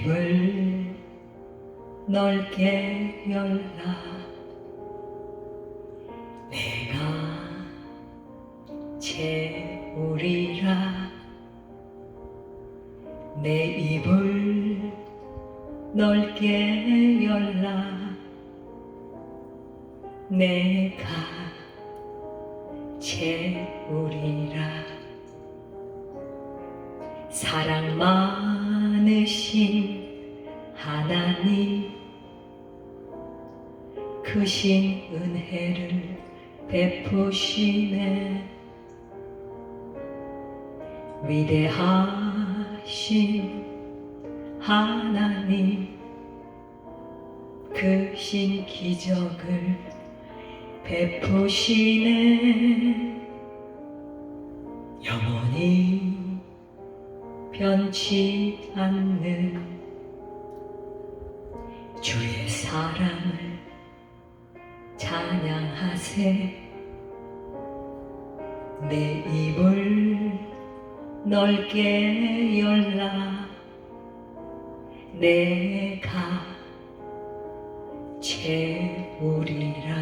입을 넓게 열라. 내가 채우리라. 내 입을 넓게 열라. 내가 채우리라. 사랑 많으신 하나님 크신 은혜를 베푸시네. 위대하신 하나님 크신 기적을 베푸시네. 영원히 변치 않는 사랑을 찬양하세. 내 입을 넓게 열라. 내가 채우리라.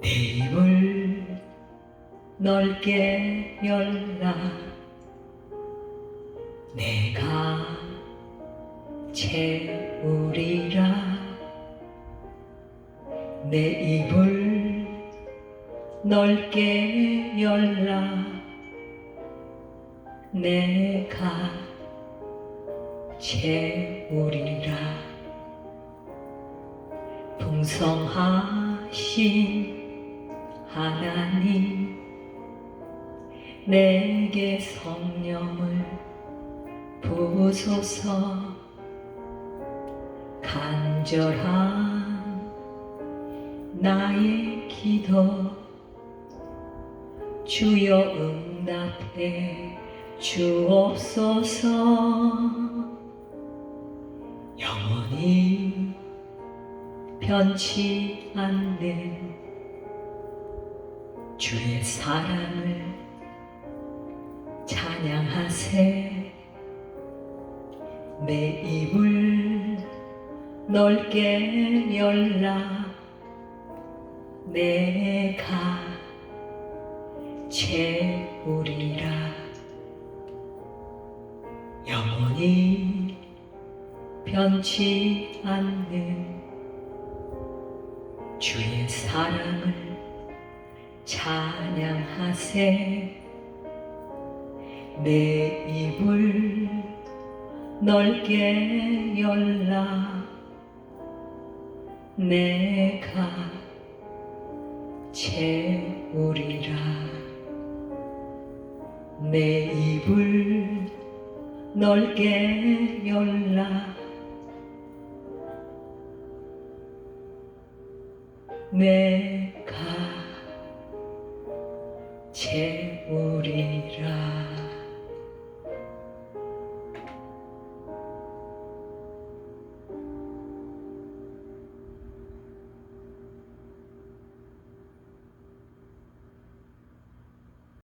내 입을 넓게 열라. 내가 채우리라. 내 입을 넓게 열라. 내가 채우리라. 풍성하신 하나님 내게 성령을 부소서 간절한 나의 기도. 주여 응답해 주옵소서. 영원히 변치 않는 주의 사랑을 찬양하세. 내 입을 넓게 열라. 내가 채우리라. 영원히 변치 않는 주의 사랑을 찬양하세. 내 입을 넓게 열라 내가 채우리라. 내 입을 넓게 열라. 내가 채우리라